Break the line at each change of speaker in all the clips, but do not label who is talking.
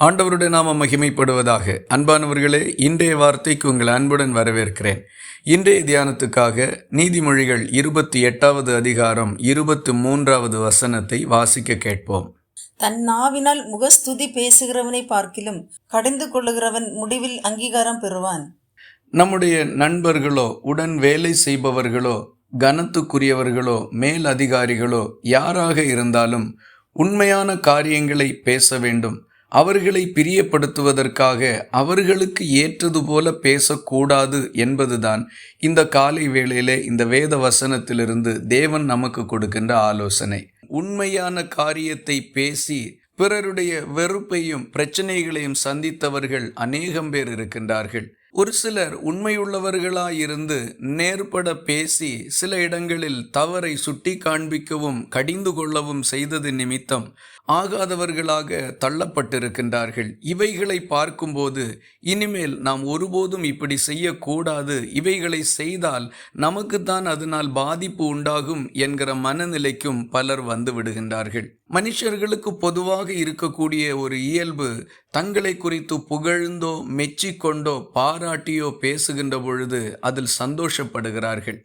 ஆண்டவருடைய நாம மகிமைப்படுவதாக. அன்பானவர்களே இன்றைய வார்த்தைக்கு உங்கள் அன்புடன் வரவேற்கிறேன். இன்றைய தியானத்துக்காக நீதிமொழிகள் இருபத்தி எட்டாவது அதிகாரம் இருபத்தி மூன்றாவது வசனத்தை வாசிக்க கேட்போம்.
தன் நாவினால் முகஸ்துதி பேசுகிறவனை பார்க்கிலும் கடிந்து கொள்ளுகிறவன் முடிவில் அங்கீகாரம் பெறுவான்.
நம்முடைய நண்பர்களோ உடன் வேலை செய்பவர்களோ கனத்துக்குரியவர்களோ மேல் அதிகாரிகளோ யாராக இருந்தாலும் உண்மையான காரியங்களை பேச வேண்டும். அவர்களை பிரியப்படுத்துவதற்காக அவர்களுக்கு ஏற்றது போல பேசக்கூடாது என்பதுதான் இந்த காலை வேளையிலே இந்த வேத வசனத்திலிருந்து தேவன் நமக்கு கொடுக்கின்ற ஆலோசனை. உண்மையான காரியத்தை பேசி பிறருடைய வெறுப்பையும் பிரச்சனைகளையும் சந்தித்தவர்கள் அநேகம் பேர் இருக்கின்றார்கள். ஒரு சிலர் உண்மையுள்ளவர்களாயிருந்து நேர்பட பேசி சில இடங்களில் தவறை சுட்டி காண்பிக்கவும் கடிந்து கொள்ளவும் செய்தது நிமித்தம் ஆகாதவர்களாக தள்ளப்பட்டிருக்கின்றார்கள். இவைகளை பார்க்கும்போது இனிமேல் நாம் ஒருபோதும் இப்படி செய்யக்கூடாது. இவைகளை செய்தால் நமக்குத்தான் அதனால் பாதிப்பு உண்டாகும் என்கிற மனநிலைக்கும் பலர் வந்து விடுகின்றார்கள். மனுஷர்களுக்கு பொதுவாக இருக்கக்கூடிய ஒரு இயல்பு தங்களை குறித்து புகழ்ந்தோ மெச்சிக்கொண்டோ பாராட்டியோ பேசுகின்ற பொழுது அதில் சந்தோஷப்படுகிறார்கள்.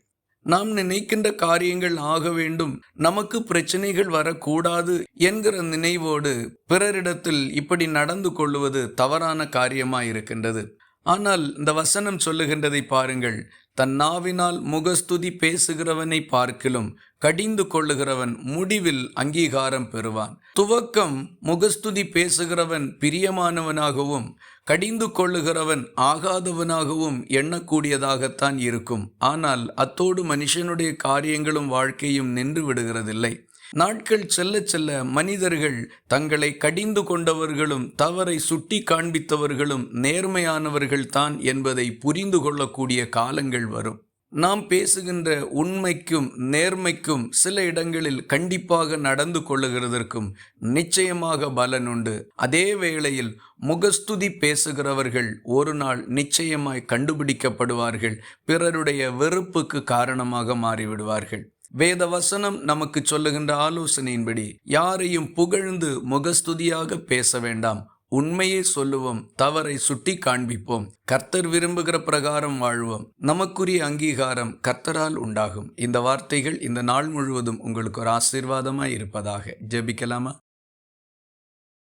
நாம் நினைக்கின்ற காரியங்கள் ஆக வேண்டும். நமக்கு பிரச்சனைகள் வரக்கூடாது என்கிற நினைவோடு பிறரிடத்தில் இப்படி நடந்து கொள்வது தவறான காரியமாய் இருக்கின்றது ஆனால் இந்த வசனம் சொல்லுகின்றதை பாருங்கள். தன் நாவினால் முகஸ்துதி பேசுகிறவனை பார்க்கிலும் கடிந்து கொள்ளுகிறவன் முடிவில் அங்கீகாரம் பெறுவான். துவக்கம் முகஸ்துதி பேசுகிறவன் பிரியமானவனாகவும் கடிந்து கொள்ளுகிறவன் ஆகாதவனாகவும் எண்ணக்கூடியதாகத்தான் இருக்கும். ஆனால் அத்தோடு மனுஷனுடைய காரியங்களும் வாழ்க்கையும் நின்று விடுகிறதில்லை. நாட்கள் செல்ல செல்ல மனிதர்கள் தங்களை கடிந்து கொண்டவர்களும் தவறை சுட்டி காண்பித்தவர்களும் நேர்மையானவர்கள்தான் என்பதை புரிந்து கொள்ளக்கூடிய காலங்கள் வரும். நாம் பேசுகின்ற உண்மைக்கும் நேர்மைக்கும் சில இடங்களில் கண்டிப்பாக நடந்து கொள்ளுகிறதற்கும் நிச்சயமாக பலன் உண்டு. அதே வேளையில் முகஸ்துதி பேசுகிறவர்கள் ஒரு நாள் நிச்சயமாய் கண்டுபிடிக்கப்படுவார்கள். பிறருடைய வெறுப்புக்கு காரணமாக மாறிவிடுவார்கள். வேத வசனம் நமக்கு சொல்லுகின்ற ஆலோசனையின்படி யாரையும் புகழ்ந்து முகஸ்துதியாக பேச வேண்டாம். உண்மையை சொல்லுவோம் தவறை சுட்டி காண்பிப்போம் கர்த்தர் விரும்புகிற பிரகாரம் வாழ்வோம். நமக்குரிய அங்கீகாரம் கர்த்தரால் உண்டாகும். இந்த வார்த்தைகள் இந்த நாள் முழுவதும் உங்களுக்கு ஒரு ஆசீர்வாதமாய் இருப்பதாக ஜெபிக்கலாமா?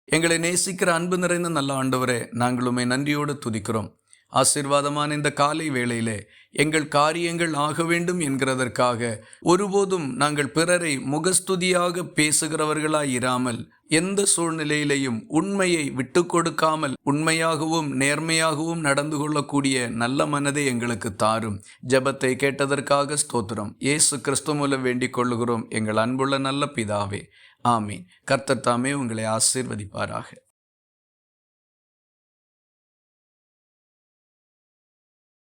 எங்களை நேசிக்கிற அன்பு நிறைந்த நல்ல ஆண்டவரே நாங்களுமே நன்றியோடு துதிக்கிறோம். ஆசீர்வாதமான இந்த காலை வேளையிலே எங்கள் காரியங்கள் ஆக வேண்டும் என்கிறதற்காக ஒருபோதும் நாங்கள் பிறரை முகஸ்துதியாக பேசுகிறவர்களாய் இராமல் எந்த சூழ்நிலையிலையும் உண்மையை விட்டு கொடுக்காமல் உண்மையாகவும் நேர்மையாகவும் நடந்து கொள்ளக்கூடிய நல்ல மனதை எங்களுக்கு தாரும். ஜபத்தை கேட்டதற்காக ஸ்தோத்திரம். இயேசு கிறிஸ்து மூலம் வேண்டிக் கொள்ளுகிறோம். எங்கள் அன்புள்ள நல்ல பிதாவே. ஆமீன். கர்த்தர் தாமே உங்களை ஆசீர்வதிப்பாராக.